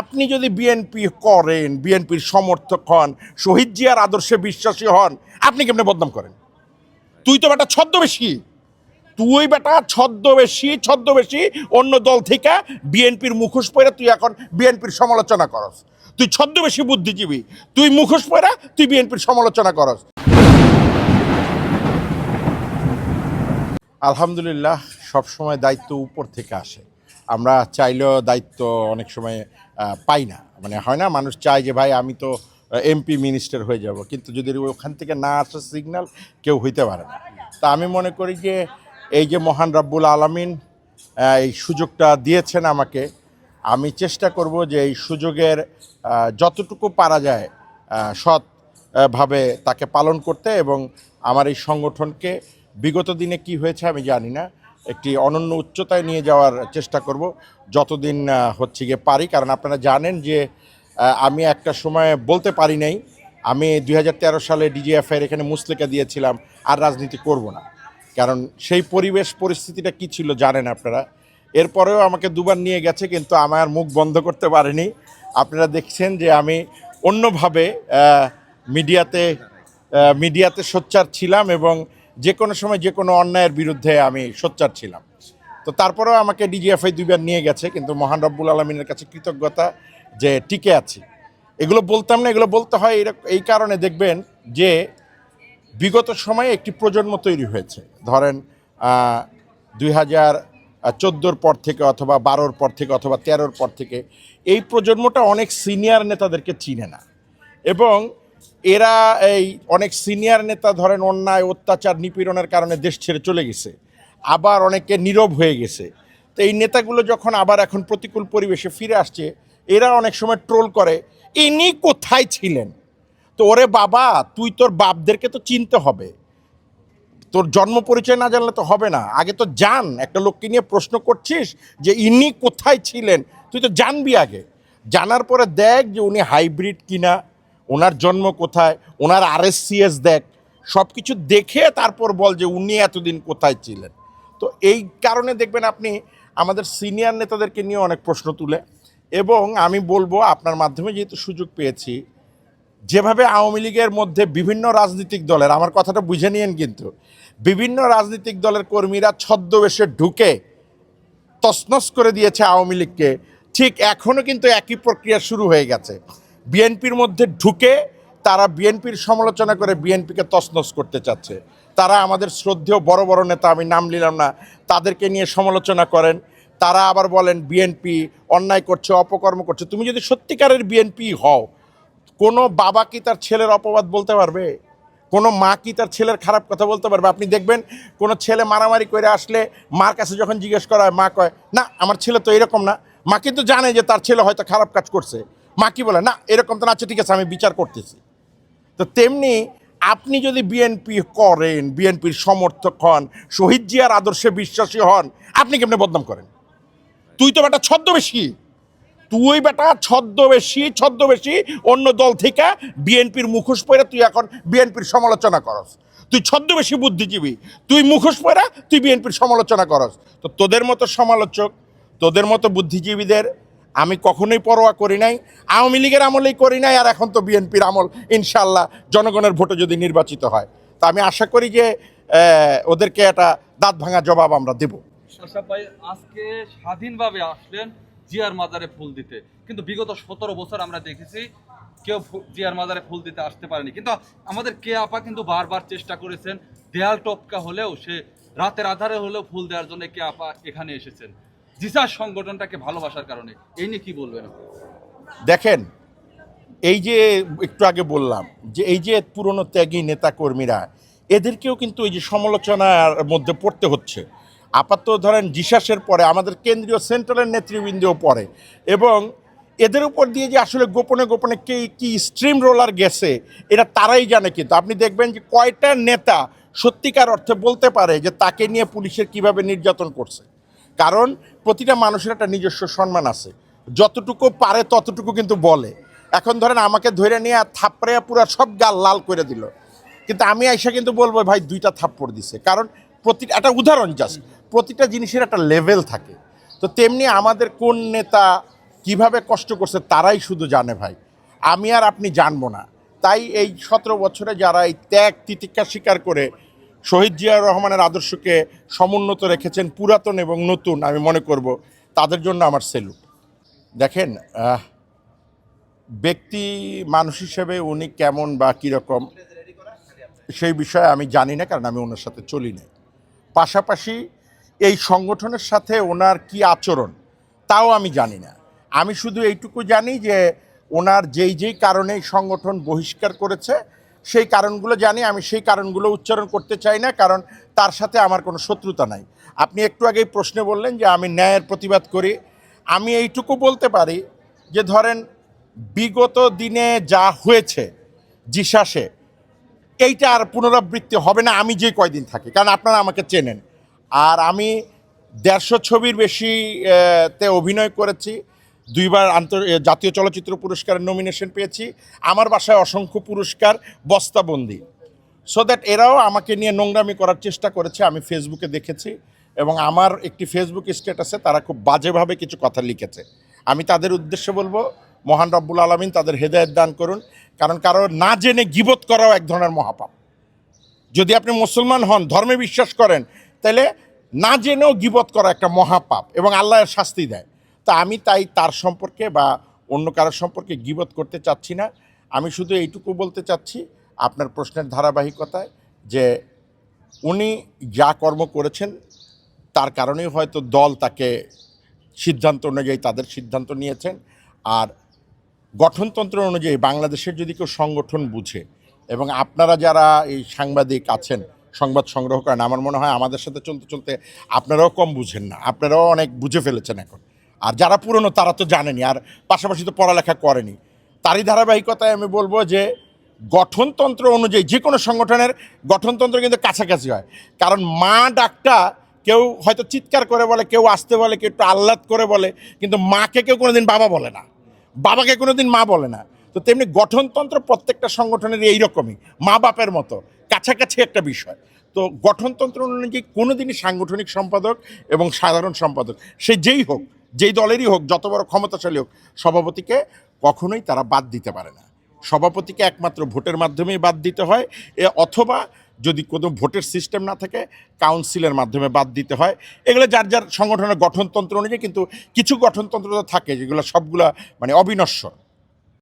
আপনি যদি বিএনপি করেন বিএনপির সমর্থক হন, শহীদ জিয়ার আদর্শে বিশ্বাসী হন, আপনি কেমনে বদনাম করেন? তুই তো বেটা ছদ্মবেশী। তুই বেটা ছদ্মবেশী ছদ্মবেশী, অন্য দল থেকে বিএনপির মুখোশ পরে তুই এখন বিএনপির সমালোচনা করস। তুই ছদ্মবেশী বুদ্ধিজীবী। তুই মুখোশ পরে তুই বিএনপির সমালোচনা করস। আলহামদুলিল্লাহ, সবসময় দায়িত্ব উপর থেকে আসে। আমরা চাইলেও দায়িত্ব অনেক সময় পাই না। মানে হয় না, মানুষ চায় যে, ভাই, আমি তো এমপি মিনিস্টার হয়ে যাব। কিন্তু যদি ওখান থেকে না আসে সিগন্যাল কেউ হইতে পারে না। তা আমি মনে করি যে, এই যে মহান রাব্বুল আলমিন এই সুযোগটা দিয়েছেন আমাকে, আমি চেষ্টা করব যে এই সুযোগের যতটুকু পারা যায় সৎ ভাবে তাকে পালন করতে এবং আমার এই সংগঠনকে বিগত দিনে কি হয়েছে আমি জানি না। একটি অনন্য উচ্চতায় নিয়ে যাওয়ার চেষ্টা করব। যতদিন হচ্ছে গিয়ে পারি, কারণ আপনারা জানেন যে আমি একটা সময় বলতে পারি নাই, আমি দু হাজার তেরো সালে ডিজিএফআইয়ের এখানে মুসলিকা দিয়েছিলাম, আর রাজনীতি করব না। কারণ সেই পরিবেশ পরিস্থিতিটা কি ছিল জানেন আপনারা? এরপরেও আমাকে দুবার নিয়ে গেছে, কিন্তু আমার মুখ বন্ধ করতে পারেনি। আপনারা দেখছেন যে আমি অন্যভাবে মিডিয়াতে মিডিয়াতে সোচ্চার ছিলাম এবং যে কোনো সময় যে কোনো অন্যায়ের বিরুদ্ধে আমি সোচ্চার ছিলাম। তো তারপরেও আমাকে ডিজিএফআই দুইবার নিয়ে গেছে, কিন্তু মহান রব্বুল আলমিনের কাছে কৃতজ্ঞতা যে টিকে আছি। এগুলো বলতাম না, এগুলো বলতে হয় এই কারণে দেখবেন যে বিগত সময়ে একটি প্রজন্ম তৈরি হয়েছে। ধরেন দুই হাজার চোদ্দোর পর থেকে অথবা বারোর পর থেকে অথবা তেরোর পর থেকে এই প্রজন্মটা অনেক সিনিয়র নেতাদেরকে চিনে না। এবং এরা এই অনেক সিনিয়র নেতা ধরেন অন্যায়, অত্যাচার, নিপীড়নের কারণে দেশ ছেড়ে চলে গেছে। আবার অনেকে নীরব হয়ে গেছে। তো এই নেতাগুলো যখন আবার এখন প্রতিকূল পরিবেশে ফিরে আসছে, এরা অনেক সময় ট্রোল করে, ইনি কোথায় ছিলেন? তো ওরে বাবা, তুই তোর বাপদেরকে তো চিনতে হবে। তোর জন্ম পরিচয় না জানলে তো হবে না। আগে তো জান, একটা লোককে নিয়ে প্রশ্ন করছিস যে ইনি কোথায় ছিলেন? তুই তো জানবি আগে। জানার পরে দেখ যে উনি হাইব্রিড কিনা। ওনার জন্ম কোথায়, ওনার আরএসসিএস দেখ সব কিছু দেখে তারপর বল যে উনি এতদিন কোথায় ছিলেন। তো এই কারণে দেখবেন আপনি আমাদের সিনিয়র নেতাদেরকে নিয়ে অনেক প্রশ্ন তুলে এবং আমি বলব আপনার মাধ্যমে যেহেতু সুযোগ পেয়েছি, যেভাবে আওয়ামী লীগের মধ্যে বিভিন্ন রাজনৈতিক দলের, আমার কথাটা বুঝে নিয়েন কিন্তু, বিভিন্ন রাজনৈতিক দলের কর্মীরা ছদ্মবেশে ঢুকে তছনছ করে দিয়েছে আওয়ামী লীগকে, ঠিক এখনও কিন্তু একই প্রক্রিয়া শুরু হয়ে গেছে। বিএনপির মধ্যে ঢুকে তারা বিএনপির সমালোচনা করে বিএনপিকে তছনছ করতে চাচ্ছে। তারা আমাদের শ্রদ্ধেয় বড় বড় নেতা, আমি নাম নিলাম না, তাদেরকে নিয়ে সমালোচনা করেন। তারা আবার বলেন, বিএনপি অন্যায় করছে, অপকর্ম করছে। তুমি যদি সত্যিকারের বিএনপি হও, কোনো বাবা কি তার ছেলের অপবাদ বলতে পারবে? কোনো মা কি তার ছেলের খারাপ কথা বলতে পারবে? আপনি দেখবেন, কোনো ছেলে মারামারি করে আসলে মার কাছে যখন জিজ্ঞেস করা হয়, মা কয়, না, আমার ছেলে তো এরকম না। মা কিন্তু জানে যে তার ছেলে হয়তো খারাপ কাজ করছে। মা কি বলে, না, এরকম তো না আচ্ছা ঠিক আছে, আমি বিচার করতেছি। তো তেমনি আপনি যদি বিএনপি করেন, বিএনপির সমর্থক হন, শহীদ জিয়ার আদর্শে বিশ্বাসী হন, আপনি কেমনে বদনাম করেন? তুই তো বেটা ছদ্মবেশী। তুই বেটা ছদ্মবেশী ছদ্মবেশী, অন্য দল থেকে বিএনপির মুখোশ পরে তুই এখন বিএনপির সমালোচনা করস। তুই ছদ্মবেশী বুদ্ধিজীবী। তুই মুখোশ পরে তুই বিএনপির সমালোচনা করস। তো তোদের মতো সমালোচক, তোদের মতো বুদ্ধিজীবীদের আমি কখনোই পরোয়া করি নাই, আওয়ামী লীগের আমলেই করি নাই, আর এখন তো বিএনপির আমল ইনশাল্লাহ জনগণের ভোটে যদি নির্বাচিত হয়। তা আমি আশা করি যে ওদেরকে একটা দাঁত ভাঙা জবাব আমরা দেবো। ভাই, আজকে স্বাধীনভাবে আসলেন জিয়ার মাজারে ফুল দিতে। কিন্তু বিগত সতেরো বছর আমরা দেখেছি কেউ জিয়ার মাজারে ফুল দিতে আসতে পারেনি। কিন্তু আমাদের কে আপা কিন্তু বারবার চেষ্টা করেছেন, দেয়াল টপকা হলেও সে, রাতের আধারে হলেও ফুল দেওয়ার জন্য কে আপা এখানে এসেছেন। জিসার সংগঠনটাকে ভালোবাসার কারণে। এই নিয়ে কি বলবেন দেখেন, এই যে একটু আগে বললাম যে এই যে পুরনো ত্যাগী নেতাকর্মীরা, এদেরকেও কিন্তু এই যে সমালোচনার মধ্যে পড়তে হচ্ছে। আপাতত ধরেন জিসাসের পরে, আমাদের কেন্দ্রীয় সেন্ট্রালের নেতৃবৃন্দও পড়ে এবং এদের উপর দিয়ে যে আসলে গোপনে গোপনে কে কি স্ট্রিম রোলার গেছে, এটা তারাই জানে কিন্তু। আপনি দেখবেন যে কয়টা নেতা সত্যিকার অর্থে বলতে পারে যে তাকে নিয়ে পুলিশের কীভাবে নির্যাতন করছে। কারণ প্রতিটা মানুষের একটা নিজস্ব সম্মান আছে। যতটুকু পারে ততটুকু কিন্তু বলে। এখন ধরেন আমাকে ধরে নিয়ে থাপড়ে পুরো সব গাল লাল করে দিল। কিন্তু আমি আইসা কিন্তু বলব, ভাই, দুইটা থাপ্পড় দিছে। কারণ প্রতি, একটা উদাহরণ জাস্ট প্রতিটা জিনিসের একটা লেভেল থাকে। তো তেমনি আমাদের কোন নেতা কীভাবে কষ্ট করছে তারাই শুধু জানে, ভাই। আমি আর আপনি জানব না। তাই এই সতেরো বছরে যারা এই ত্যাগ তিতিক্ষা স্বীকার করে শহীদ জিয়াউর রহমানের আদর্শকে সমুন্নত রেখেছেন পুরাতন এবং নতুন, আমি মনে করব, তাদের জন্য আমার সেলুট। দেখেন ব্যক্তি, মানুষ হিসেবে উনি কেমন বা কীরকম, সেই বিষয়ে আমি জানি না, কারণ আমি ওনার সাথে চলি না পাশাপাশি এই সংগঠনের সাথে ওনার কি আচরণ, তাও আমি জানি না। আমি শুধু এইটুকু জানি যে, ওনার যেই যেই কারণে সংগঠন বহিষ্কার করেছে সেই কারণগুলো জানি, আমি সেই কারণগুলো উচ্চারণ করতে চাই না, কারণ তার সাথে আমার কোনো শত্রুতা নাই। আপনি একটু আগেই প্রশ্নে বললেন যে আমি ন্যায়ের প্রতিবাদ করি। আমি এইটুকু বলতে পারি যে ধরেন, বিগত দিনে যা হয়েছে, জিসাসে, এইটা আর পুনরাবৃত্তি হবে না, আমি যে কয়দিন থাকি, কারণ আপনারা আমাকে চেনেন। আর আমি দেড়শো ছবির বেশি তে অভিনয় করেছি দুইবার আন্তর জাতীয় চলচ্চিত্র পুরস্কারের নমিনেশন পেয়েছি। আমার বাসায় অসংখ্য পুরস্কার, বস্তাবন্দি। সো দ্যাট এরাও আমাকে নিয়ে নোংরামি করার চেষ্টা করেছে, আমি ফেসবুকে দেখেছি এবং আমার একটি ফেসবুক স্ট্যাটাসে তারা খুব বাজেভাবে কিছু কথা লিখেছে। আমি তাদের উদ্দেশ্যে বলব, মহান রব্বুল আলমিন তাদের হেদায়ত দান করুন, কারণ কারও না জেনে গিবত করাও এক ধরনের মহাপাপ। যদি আপনি মুসলমান হন, ধর্মে বিশ্বাস করেন, তাহলে না জেনেও গিবত করা একটা মহাপাপ এবং আল্লাহ এর শাস্তি দেয়। তা আমি তাই তার সম্পর্কে বা অন্য কারোর সম্পর্কে গিবত করতে চাচ্ছি না। আমি শুধু এইটুকু বলতে চাচ্ছি আপনার প্রশ্নের ধারাবাহিকতায় যে উনি যা কর্ম করেছেন তার কারণেই হয়তো দল তাকে সিদ্ধান্ত অনুযায়ী তাদের সিদ্ধান্ত নিয়েছেন। আর গঠনতন্ত্র অনুযায়ী বাংলাদেশের যদি কেউ সংগঠন বুঝে এবং আপনারা যারা এই সাংবাদিক আছেন, সংবাদ সংগ্রহ করেন, আমার মনে হয় আমাদের সাথে চলতে চলতে আপনারাও কম বুঝেন না। আপনারাও অনেক বুঝে ফেলেছেন এখন। আর যারা পুরনো, তারা তো জানেনি, আর পাশাপাশি তো পড়ালেখা করেনি। তারই ধারাবাহিকতায় আমি বলব যে, গঠনতন্ত্র অনুযায়ী যে কোনো সংগঠনের গঠনতন্ত্র কিন্তু কাছাকাছি হয়। কারণ মা ডাকটা কেউ হয়তো চিৎকার করে বলে, কেউ আসতে বলে, কেউ একটু আহ্লাদ করে বলে, কিন্তু মাকে কেউ কোনোদিন বাবা বলে না। বাবাকে কোনোদিন মা বলে না। তো তেমনি গঠনতন্ত্র প্রত্যেকটা সংগঠনের এইরকমই, মা বাপের মতো, কাছাকাছি একটা বিষয়। তো গঠনতন্ত্র অনুযায়ী কোনোদিনই সাংগঠনিক সম্পাদক এবং সাধারণ সম্পাদক, সে যেই হোক যেই দলেরই হোক, যত বড় ক্ষমতাশালী হোক, সভাপতিকে কখনোই তারা বাদ দিতে পারে না। সভাপতিকে একমাত্র ভোটের মাধ্যমেই বাদ দিতে হয়, এ অথবা যদি কোনো ভোটের সিস্টেম না থাকে, কাউন্সিলের মাধ্যমে বাদ দিতে হয়। এগুলো যার যার সংগঠনের গঠনতন্ত্র অনুযায়ী, কিন্তু কিছু গঠনতন্ত্র তো থাকে, যেগুলো সবগুলা মানে অবিনশ্বর।